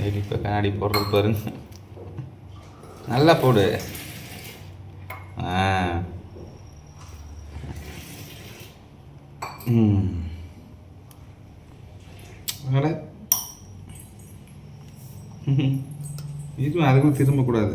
சரி இப்போ கண்ணாடி போடுறது பாருங்க. நல்லா போடு. ஆ. ம். அட. இது அதுக்கும் திரும்பக்கூடாது.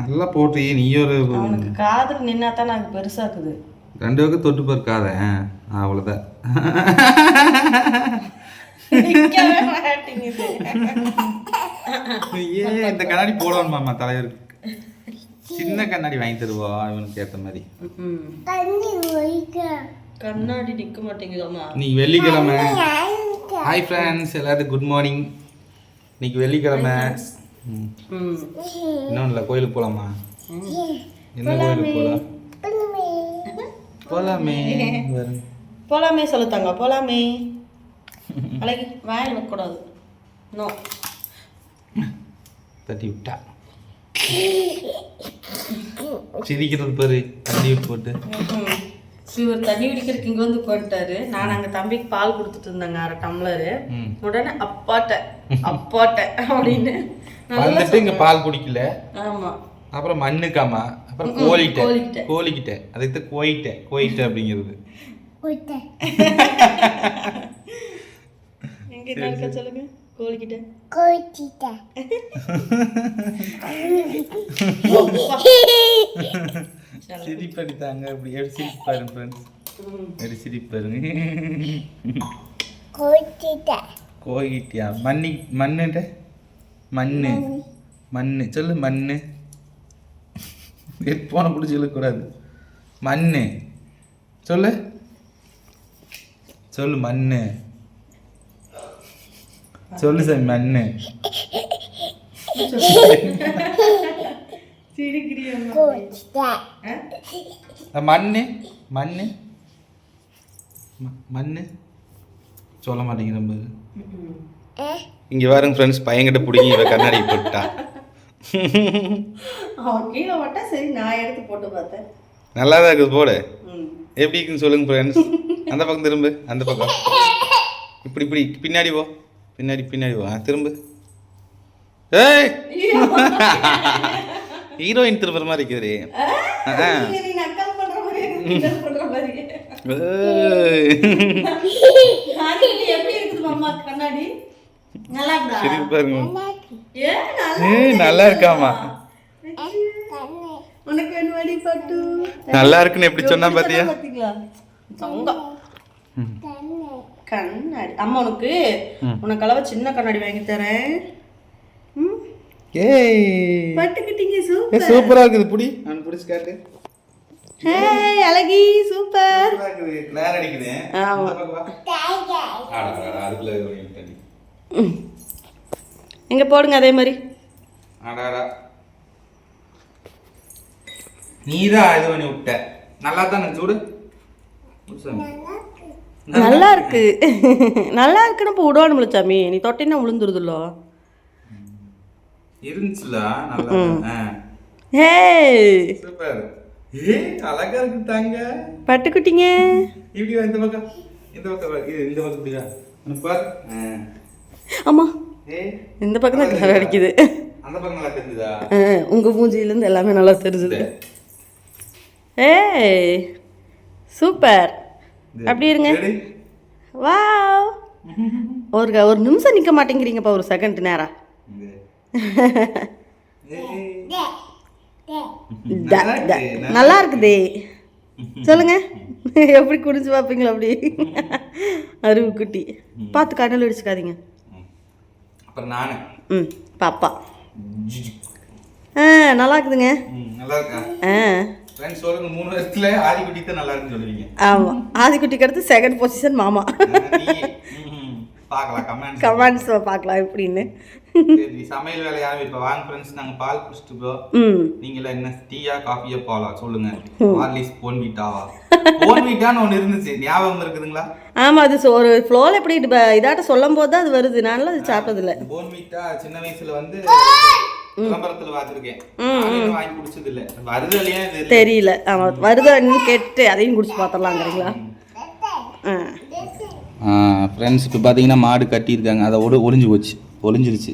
நல்லா போட்டு நீ ஒரு காதுக்கு நின்னா தான் நாங்கள் பெருசாக்குது. ரெண்டு பக்கம் தொட்டு பார்க்காத அவ்வளோதான் ஏன் இந்த கண்ணாடி போடணுமாம்மா தலைவருக்கு. சின்ன கண்ணாடி வாங்கி தருவா இவனுக்கு ஏற்ற மாதிரி. கண்ணாடி நிக்க மாட்டேங்குதாம்மா இன்னைக்கு வெள்ளிக்கிழமை. ஹாய் ஃப்ரெண்ட்ஸ் எல்லாத்துக்கும் குட் மார்னிங் இன்னைக்கு வெள்ளிக்கிழமை. இன்னும் இல்லை கோயிலுக்கு போகலாமா என்ன கோயிலுக்கு போகலாம் போகலாமே வரும். போலாமே. சொல்லுத்தாங்க போலாமே. அழகி. வாயில் வைக்கக்கூடாது நோ தட்டி விட்டா. சிரிக்கிறது பாரு தண்ணி போட்டு. இவர் தண்ணி குடிக்கிறதுக்கு இங்கே வந்து போட்டாரு நான் அங்கே தம்பிக்கு பால் கொடுத்துட்டு இருந்தேங்க அரை டம்ளரு. உடனே அப்பாட்ட அப்பாட்ட அப்படின்னு. வந்துட்டு இங்க பால் குடிக்கல. ஆமா. அப்புறம் மண்ணுக்காமா? அப்புறம் கோழிட்ட. கோழிக்கிட்ட. அதுக்கு கோயிட்ட. கோயிட்ட அப்படிங்கிறது. என்ன இருக்கா சொல்லுங்க? கோழிக்கிட்ட. சிரிப்படித்தாங்க. அப்படி எப்படி சிரிப்பு பாருங்க ஃப்ரெண்ட்ஸ் எப்படி சிரிப்பு பாருங்க கோயிட்டியா மண்ணி மண்ணுட்ட மண்ணு. மண்ணு. சொல்லு மண்ணு. ஹெட்ஃபோனை பிடிச்சி இழுக்கக்கூடாது மண்ணு. சொல்லு. சொல்லு மண்ணு. சொல்லு சாமி மண்ணு. மண்ணு மண்ணு. ம- மண்ணு. சொல்ல மாட்டேங்கிற பாரு. இங்கே பாருங்க ஃப்ரெண்ட்ஸ் பையன்கிட்ட பிடிங்கி இவ கண்ணாடி போட்டா. அவன் கீழே போட்டா சரி நான் எடுத்து போட்டு பார்த்தேன். நல்லா தான் இருக்குது போடு. எப்படி இருக்குன்னு சொல்லுங்க ஃப்ரெண்ட்ஸ் அந்த பக்கம் திரும்பு அந்த பக்கம். இப்படி இப்படி பின்னாடி போ. பின்னாடி பின்னாடி வா. திரும்ப. ஏய்! ஹீரோயின் திரும்புற மாதிரி இருக்குது. நல்லா பாருங்க. நல்லா ஏய் நல்லா இருக்காமா நல்லா இருக்குன்னு எப்படி சொன்னா பாத்தியா? கண்ணாடி. அம்மா உனக்கு? உனக்கு அளவு சின்ன கண்ணாடி வாங்கி தரேன். ம்? ஏய். பட்டுக்கிட்டீங்க சூப்பர். சூப்பரா இருக்குது புடி. நான் பிடிச்சு காட்டு. ஹே அழகி சூப்பர். இருக்குது கிளார் அடிக்குது. ஆமா. அதுக்குள்ள நீ. எங்க போடுங்க அதே மாதிரி? ஆடாடா நீதான் இது பண்ணி விட்ட. நல்லா தானே சூடு. நல்லா இருக்கு நல்லா இருக்குன்னு இப்போ விடுவானுங்கள சாமி. நீ தொட்டினா விழுந்துருதுல்லோ. இருந்துச்சுல. ஹே சூப்பர். ஏ அழகா இருக்கு தாங்க பட்டுக்குட்டிங்க. இப்படி இந்த பக்கம். இந்த பக்கம் இந்த பக்கம் இப்படி வா உனக்கு பாரு. ஆ. ஆமா. இந்த பக்கம் தான் கலர் அடிக்குது. அந்த பக்கம் நல்லா தெரிஞ்சுதா? உங்க மூஞ்சிலேருந்து எல்லாமே நல்லா தெரிஞ்சுது. ஏய். சூப்பர். அப்படி இருங்க? வாவ் ஒரு ஒரு நிமிஷம் நிற்க மாட்டேங்கிறீங்கப்பா ஒரு செகண்ட் நேரம் நல்லா இருக்குதே. சொல்லுங்க. எப்படி குடிச்சு பார்ப்பீங்களா அப்படி. அருவு குட்டி. பார்த்து கண்ணில் அடிச்சுக்காதீங்க. அப்புறம் நானு. ம் பாப்பா. ஆ நல்லா இருக்குதுங்க. நல்லா இருக்கா? ஆ. ஃப்ரெண்ட்ஸ் சொல்லுங்க மூணு வருஷத்துல ஆதிக்குட்டி தான் நல்லா இருக்குன்னு சொல்லுவீங்க. ஆமாம் ஆதிக்குட்டிக்கு அடுத்து செகண்ட் பொசிஷன் மாமா. பார்க்கலாம் கமெண்ட் கமெண்ட்ஸ் பார்க்கலாம் எப்படின்னு. சரி சமையல் வேலை யாரும் இப்போ வாங்க ஃப்ரெண்ட்ஸ் நாங்க பால் குடிச்சிட்டு ப்ரோ ம். நீங்களா என்ன டீயா காஃபியா பாலா? சொல்லுங்க. ஹார்லிஸ் போன்விட்டாவா போன்விட்டான்னு ஒன்று இருந்துச்சு. ஞாபகம் இருக்குதுங்களா? ஆமாம் அது ஒரு ஃப்ளோவில் எப்படி இதாட்ட சொல்லும் போது தான் அது வருது. நான்லாம் அது சாப்பிட்டதில்ல. போன்விட்டா சின்ன வயசுல வந்து விளம்பரத்துல பார்த்துருக்கேன். வாங்கி குடிச்சது இல்ல வருது இல்லையா இது இல்ல. தெரியல. ஆமாம் வருதான்னு கேட்டு அதையும் குடிச்சு பார்த்துடலாங்கிறீங்களா? ஆ. ஃப்ரெண்ட்ஸ் இப்போ பார்த்தீங்கன்னா மாடு கட்டியிருக்காங்க. அதை ஒடு ஒளிஞ்சு போச்சு. ஒளிஞ்சிருச்சு.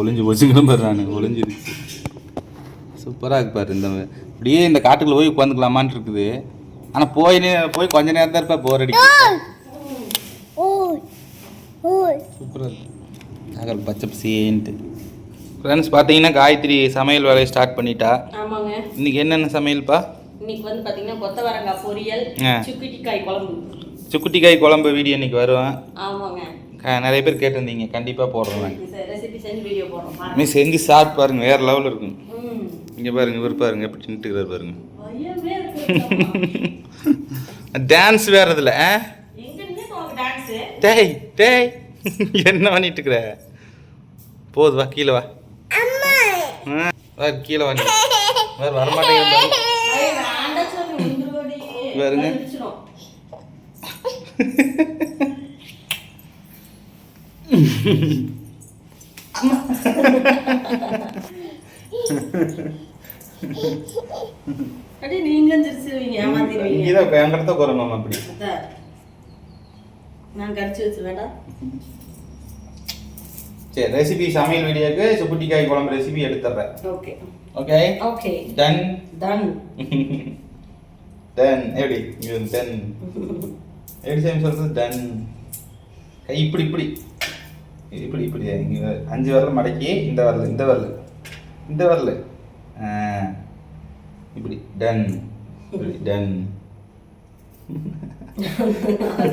ஒளிஞ்சு போச்சுங்கிற பாரு நான் ஒளிஞ்சிருச்சு. சூப்பராக இருக்கு பாரு இந்த இப்படியே இந்த காட்டுக்குள்ள போய் உட்காந்துக்கலாமான்னு இருக்குது. ஆனால் போய் போய் கொஞ்ச நேரம் தான் இருப்பா போர் அடிக்கு. சூப்பராக இருக்கு. பச்சை பசேன்ட்டு. ஃப்ரெண்ட்ஸ் பார்த்தீங்கன்னா காயத்ரி சமையல் வேலையை ஸ்டார்ட் பண்ணிட்டா. ஆமாங்க. இன்னைக்கு என்னென்ன சமையல்ப்பா இன்னைக்கு வந்து பாத்தீங்கன்னா கொத்தவரங்காய் பொரியல். சுக்குட்டிக்காய் குழம்பு. சுக்குட்டிக்காய் குழம்பு வீடியோ இன்னைக்கு வருவேன் ஆமாங்க. நிறைய பேர் கேட்டிருந்தீங்க. கண்டிப்பாக நாங்கள் ரெசிபி செஞ்சு வீடியோ போடுறோம். நீ செஞ்சு சாப்பிட்டு பாருங்க. வேற லெவலில் இருக்கும். இங்கே பாருங்க இவர் பாருங்க எப்படி நின்றுக்கிறார் பாருங்க. டான்ஸ் வேற இதில் டேய் டேய். என்ன பண்ணிட்டு இருக்கிற போது வா கீழே வா. கீழே வா நீ. வேற வரமாட்டேங்கிற பாருங்க. அடி நீங்களும் சிரிச்சிருவீங்க ஏமாத்திடுவீங்க இங்கே தான் எங்கிட்ட குறணும் அப்படி. நான் கடிச்சு வச்சு வேண்டாம் சரி ரெசிபி சமையல் வீடியோக்கு சுக்குட்டிக்காய் குழம்பு ரெசிபி எடுத்துறேன் okay okay okay done done done எப்படி? டன் எப்படி சேம் சொல்றது? டன் இப்படி இப்படி. இப்படி இப்படி. அஞ்சு வரல மடக்கி இந்த வரல இந்த வரல. இந்த வரல. இப்படி. டன் இப்படி. டன்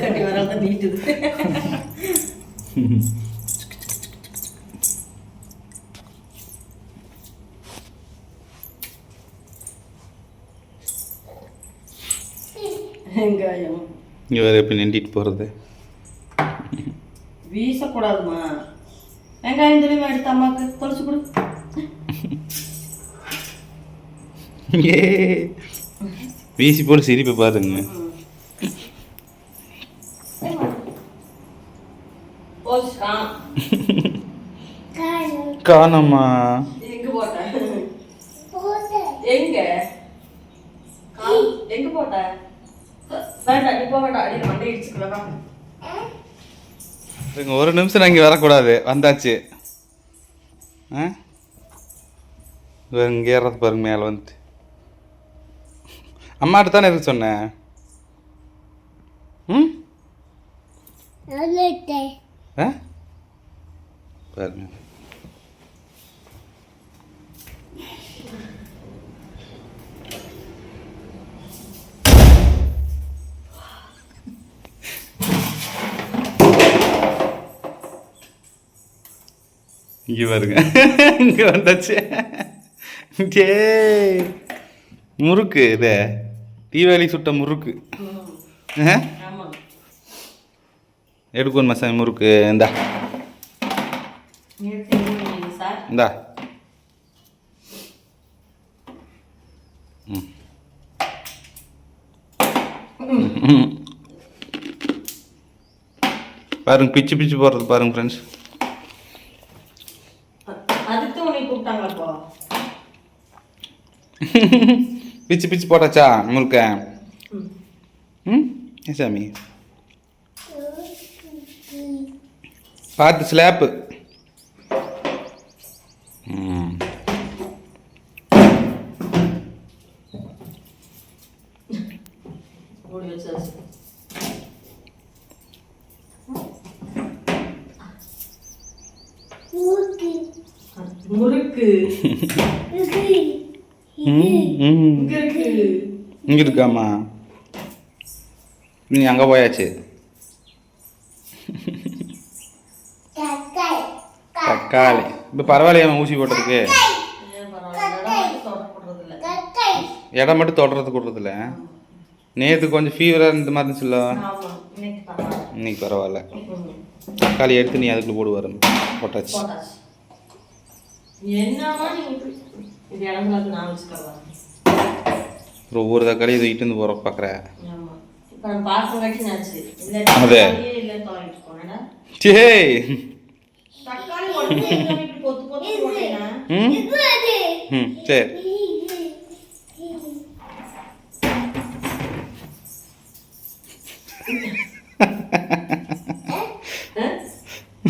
கட்டி வராத நீட்டுது. வெங்காயம். இங்கே வேறு எப்படி நின்றுட்டு போகிறது வீசக்கூடாதுமா. வெங்காயம் துளிமா எடுத்து அம்மாக்கு தொலைச்சு கொடு. ஏ. வீசி போட்டு சிரிப்பை பாருங்க. போச்சுக்கா காணம்மா எங்க போட்ட எங்க கால் எங்க போட்ட வேண்டாம் நீ போக வேண்டாம் அடி மண்டை இடிச்சுக்கலாம் இருங்க, ஒரு நிமிஷம் நான் இங்கே வரக்கூடாது. வந்தாச்சு. ஆ? இங்கே ஏறது பாருங்க மேலே வந்துட்டு. அம்மாட்ட தானே இருக்கு சொன்னேன் ம்? ஆ? பாருங்க. இங்கே பாருங்க. இங்கே வந்தாச்சு. டே. முறுக்கு இது. தீபாவளி சுட்ட முறுக்கு. எடுக்கணும் மசாமி முறுக்கு. இந்தா. இந்தா. பாருங்க பிச்சு பிச்சு போடுறது பாருங்க ஃப்ரெண்ட்ஸ் அதுக்கு உன்னை கூப்பிட்டாங்களா இப்போ பிச்சு பிச்சு போட்டாச்சா முறுக்க ம். சாமி? பார்த்து ஸ்லாப்பு. முறுக்கு. இங்க. இருக்கு. இங்கே இருக்காம்மா. நீ அங்கே போயாச்சு. தக்காளி. இப்போ பரவாயில்லையா ஊசி போட்டதுக்கு? இடம் மட்டும் தொடர்றது கொடுறதில்ல நேற்று கொஞ்சம் ஃபீவராக இருந்த மாதிரி இருந்துச்சுல்ல? ஆமா இன்னைக்கு பரவாயில்ல. தக்காளி எடுத்து நீ அதுக்குள்ள போடு வரும் போட்டாச்சு. இது இளங்கலக்கு நான் வச்சுக்கலாம் அப்புறம் ஒவ்வொரு தக்காளி இதை இட்டு போகிற பார்க்குற இப்போ நம்ம பார்க்க கட்டி நாச்சு இல்லை இல்லை சே ம்? சரி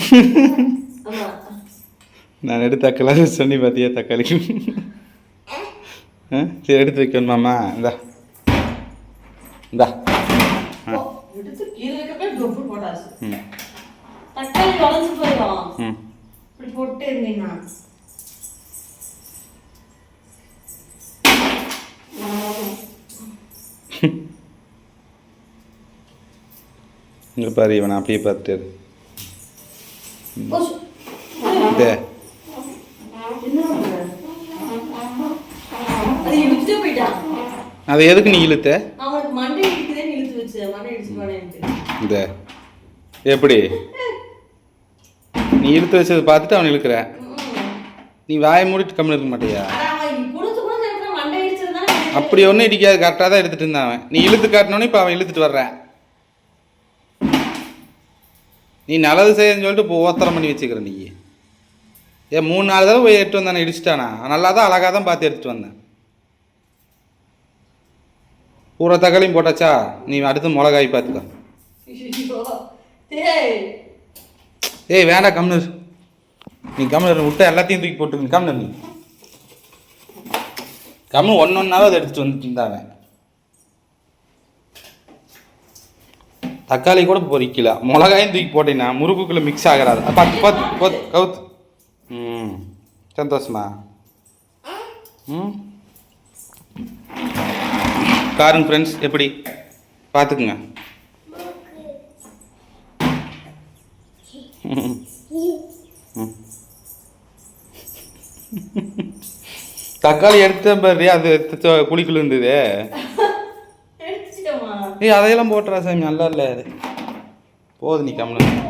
நான் எடுத்து தக்காளி சொன்னி பார்த்தியா தக்காளி? சரி எடுத்து வைக்கணுமாம்மா இந்தா. இந்தா. இங்கே பாரு இவனை அப்படியே பார்த்துட்டு அது எதுக்கு நீ இழுத்த? இந்த எப்படி? நீ இழுத்து வச்சதை பார்த்துட்டு அவன் இழுக்கிற. நீ வாயை மூடிட்டு கம்முன்னு இருக்க மாட்டியா? அப்படி ஒன்றும் இடிக்காது. கரெக்டாக தான் எடுத்துட்டு இருந்தான் அவன். நீ இழுத்து காட்டினோன்னே இப்போ அவன் இழுத்துட்டு வர்றேன் நீ நல்லது செய்யன்னு சொல்லிட்டு இப்போ ஓத்தரம் பண்ணி வச்சுக்கிற நீ. ஏன் மூணு நாலு தடவை போய் எடுத்து வந்தானே. இடிச்சிட்டானா? நல்லா தான் அழகாக தான் பார்த்து எடுத்துட்டு வந்தேன். பூரா தக்காளியும் போட்டாச்சா? நீ அடுத்து மிளகாய் பார்த்துக்கோ. ஏய் வேண்டாம் கம்னு இரு. நீ கம்னு இரு. விட்டா எல்லாத்தையும் தூக்கி போட்டு நீ கம்னு இரு நீ கம்மு ஒன்று ஒன்றாவது எடுத்துட்டு வந்துட்டு இருந்தாவன் தக்காளி கூட பொறிக்கல மிளகாயும் தூக்கி போட்டேன்னா முறுக்குக்குள்ளே மிக்ஸ் ஆகிறாது. அ, பார்த்து பார்த்து பார்த்து கவுத்து. ம். சந்தோஷமா? ம்? பாருங்க ஃப்ரெண்ட்ஸ் எப்படி? பார்த்துக்குங்க. தக்காளி எடுத்த பாரு அது குழிக்குள்ள இருந்தது. ஏய் அதையெல்லாம் போட்டுறா சாமி நல்லா இல்லை அது. போதும் நீ கம்முனு.